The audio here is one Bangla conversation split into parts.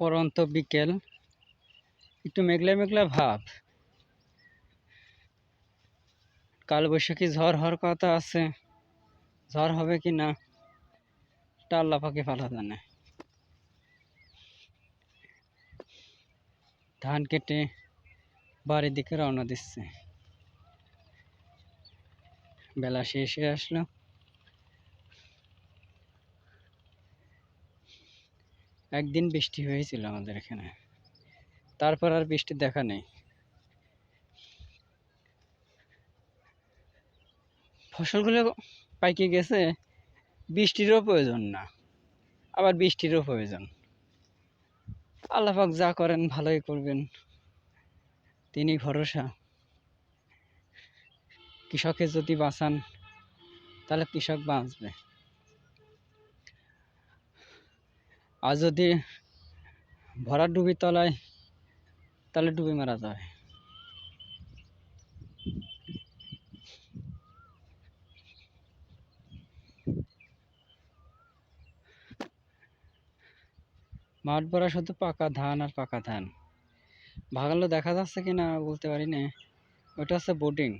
পরন্ত বিকেল, একটু মেঘলা মেঘলা ভাব। কালবৈশাখী ঝড় হওয়ার কথা আছে, ঝড় হবে কি না, এটা আল্লাহ পাকে ভালো জানে। ধান কেটে বাড়ির দিকে রওনা দিচ্ছে। বেলা শেষ হয়ে আসলো। একদিন বৃষ্টি হয়েছিল আমাদের এখানে। তারপর আর বৃষ্টির দেখা নেই। ফসলগুলো পাইকে গেছে, বৃষ্টিরও প্রয়োজন না, আবার বৃষ্টিরও প্রয়োজন। আল্লাপাক যা করেন ভালোই করবেন, তিনি ভরসা। কৃষকের যদি বাঁচান, তাহলে কৃষক বাঁচবে। আর যদি ভরা ডুবি তলায়, তাহলে ডুবি মারা যাবে মাঠ ভরা শুধু পাকা ধান আর পাকা ধান। ভাগালো দেখা যাচ্ছে কি না বলতে পারি না ওটা হচ্ছে বোটিং।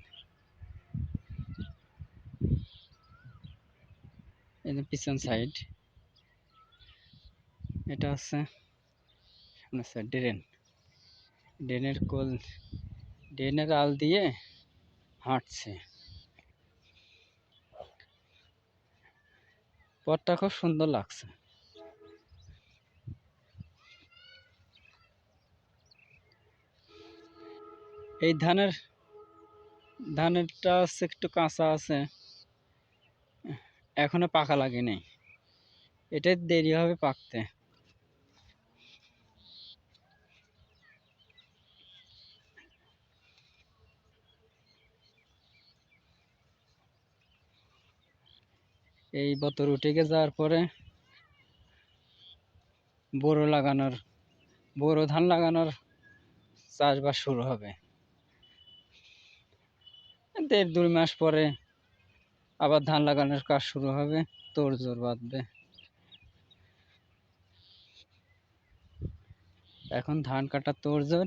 পিছন সাইড এটা সামনে সাইড ড্রেন ড্রেনের কোল ড্রেনের আল দিয়ে হাঁটছে। পথটা খুব সুন্দর লাগছে। এই ধানের, ধানেরটা হচ্ছে একটু কাঁচা আছে। এখনও পাকা লাগেনি। এটা দেরি হবে পাকতে। এই বতর উঠে গে যাওয়ার পরে বোরো লাগানোর, বোরো ধান লাগানোর চাষবাস শুরু হবে। দেড় দুই মাস পরে আবার ধান লাগানোর কাজ শুরু হবে তোড় জোর বাঁধবে। এখন ধান কাটা তোড় জোর।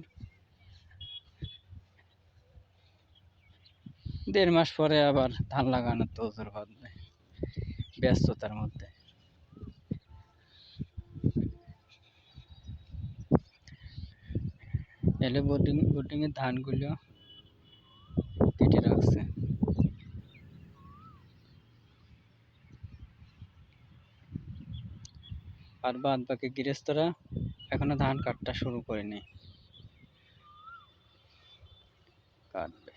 দেড় মাস পরে আবার ধান লাগানোর তোড় জোর বাঁধবে। ব্যস্ততার মধ্যে। এলে বোটিং বোটিংয়ের ধানগুলো কেটে রাখছে। আর বাদ বাকি গৃহস্থরা এখনও ধান কাটটা শুরু করেনি। কাটবে।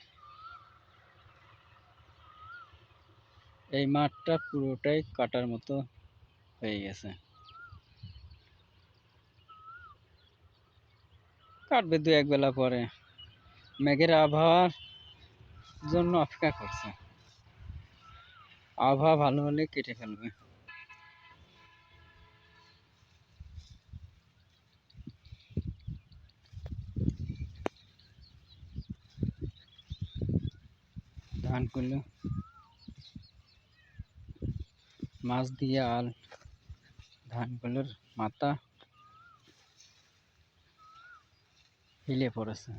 এই মাঠটা পুরোটাই কাটার মতো হয়ে গেছে। কাটবে দু এক বেলা পরে। মেঘের আবহাওয়ার জন্য অপেক্ষা করছে। আবহাওয়া ভালো হলে কেটে ফেলবে। ধানগুলো মাছ দিয়ে আল ধানগুলোর মাথা হিলে পড়েছে।